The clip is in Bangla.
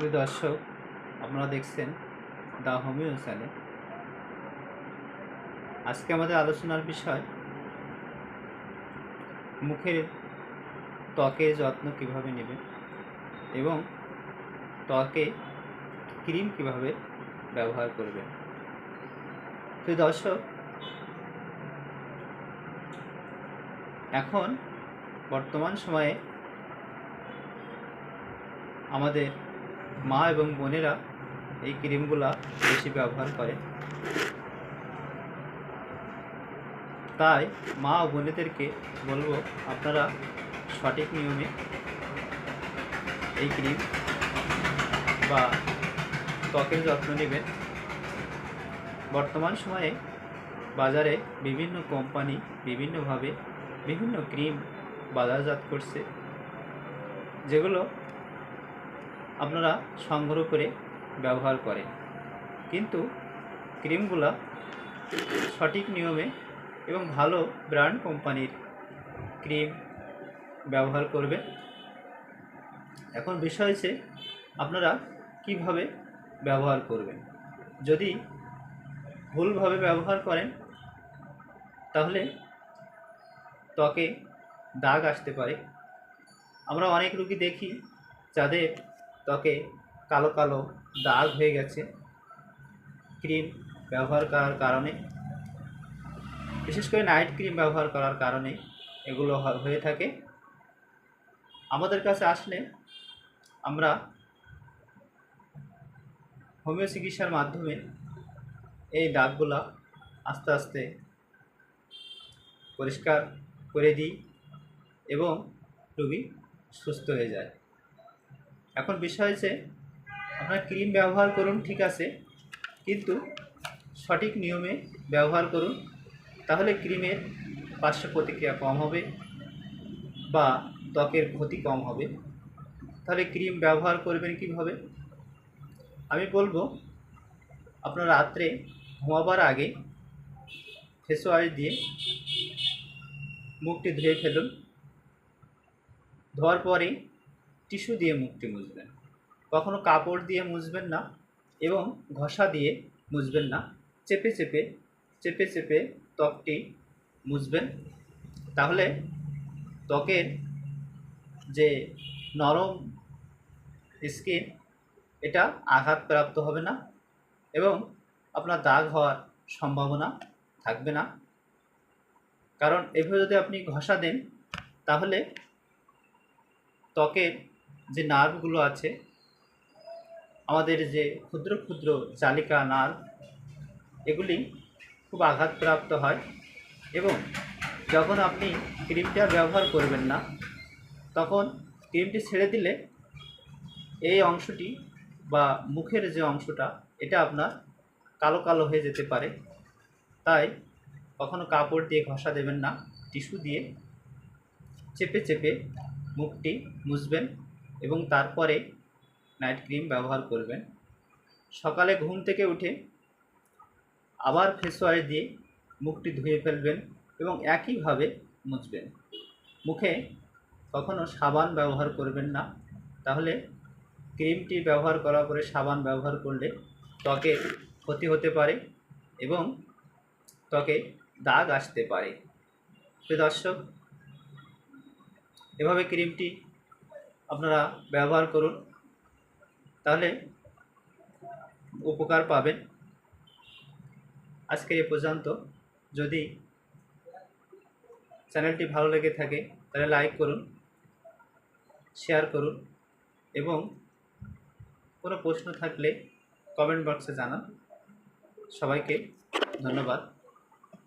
প্রিয় দর্শক, আপনারা দেখছেন দ্য হোমিও চ্যানেল। আজকে আমাদের আলোচনার বিষয়, মুখের ত্বকের যত্ন কীভাবে নেবে এবং ত্বকে ক্রিম কীভাবে ব্যবহার করবে প্রিয় দর্শক, এখন বর্তমান সময়ে আমাদের মা এবং বোনেরা এই ক্রিমগুলা বেশি ব্যবহার করে। তাই মা ও বোনেদেরকে বলব, আপনারা সঠিক নিয়মে এই ক্রিম বা ত্বকের যত্ন নেবেন। বর্তমান সময়ে বাজারে বিভিন্ন কোম্পানি বিভিন্নভাবে বিভিন্ন ক্রিম বাজারজাত করছে, যেগুলো আপনারা সংগ্রহ করে ব্যবহার করেন। কিন্তু ক্রিমগুলা সঠিক নিয়মে এবং ভালো ব্র্যান্ড কোম্পানির ক্রিম ব্যবহার করবে এখন বিষয় হচ্ছে আপনারা কীভাবে ব্যবহার করবেন। যদি ভুলভাবে ব্যবহার করেন, তাহলে ত্বকে দাগ আসতে পারে। আমরা অনেক রুগী দেখি যাদের ত্বকে কালো কালো দাগ হয়ে গেছে। ক্রিম ব্যবহার করার কারণে, বিশেষ করে নাইট ক্রিম ব্যবহার করার কারণে এগুলো হয়ে থাকে। আমাদের কাছে আসলে আমরা হোমিও চিকিৎসার মাধ্যমে এই দাগগুলা আস্তে আস্তে পরিষ্কার করে দিই এবং রোগী সুস্থ হয়ে যায়। এখন বিষয় হচ্ছে আপনার ক্রিম ব্যবহার করুন, ঠিক আছে, কিন্তু সঠিক নিয়মে ব্যবহার করুন, তাহলে ক্রিমের পার্শ্ব প্রতিক্রিয়া কম হবে বা ত্বকের ক্ষতি কম হবে। তাহলে ক্রিম ব্যবহার করবেন কীভাবে? আমি বলব, আপনার রাত্রে ঘুমাবার আগে ফেস ওয়াশ দিয়ে মুখটি ধুয়ে ফেলুন। ধোয়ার পরে টিস্যু দিয়ে মুখটি মুছবেন। কখনো কাপড় দিয়ে মুছবেন না এবং ঘষা দিয়ে মুছবেন না। চেপে চেপে চেপে চেপে ত্বকটি মুছবেন। তাহলে ত্বকের যে নরম স্কিন, এটা আঘাতপ্রাপ্ত হবে না এবং আপনার দাগ হওয়ার সম্ভাবনা থাকবে না। কারণ এভাবে যদি আপনি ঘষা দেন, তাহলে ত্বকের যে নার্ভগুলো আছে, আমাদের যে ক্ষুদ্র ক্ষুদ্র জালিকা নার্ভ, এগুলি খুব আঘাতপ্রাপ্ত হয় এবং যখন আপনি ক্রিমটা ব্যবহার করবেন না, তখন ক্রিমটি ছেড়ে দিলে এই অংশটি বা মুখের যে অংশটা, এটা আপনার কালো কালো হয়ে যেতে পারে। তাই কখনো কাপড় দিয়ে ঘষা দেবেন না, টিস্যু দিয়ে চেপে চেপে মুখটি মুছবেন। এবং তারপরে নাইট ক্রিম ব্যবহার করবেন। সকালে ঘুম থেকে উঠে আবার ফেস ওয়াশ দিয়ে মুখটি ধুয়ে ফেলবেন এবং একইভাবে মুছবেন। মুখে কখনো সাবান ব্যবহার করবেন না। তাহলে ক্রিমটি ব্যবহার করার পরে সাবান ব্যবহার করলে ত্বকে ক্ষতি হতে পারে এবং ত্বকে দাগ আসতে পারে। প্রিয় দর্শক, এভাবে ক্রিমটি আপনারা ব্যবহার করুন, তাহলে উপকার পাবেন। আজকে এ পর্যন্ত। যদি চ্যানেলটি ভালো লেগে থাকে, তাহলে লাইক করুন, শেয়ার করুন এবং কোনো প্রশ্ন থাকলে কমেন্ট বক্সে জানান। সবাইকে ধন্যবাদ।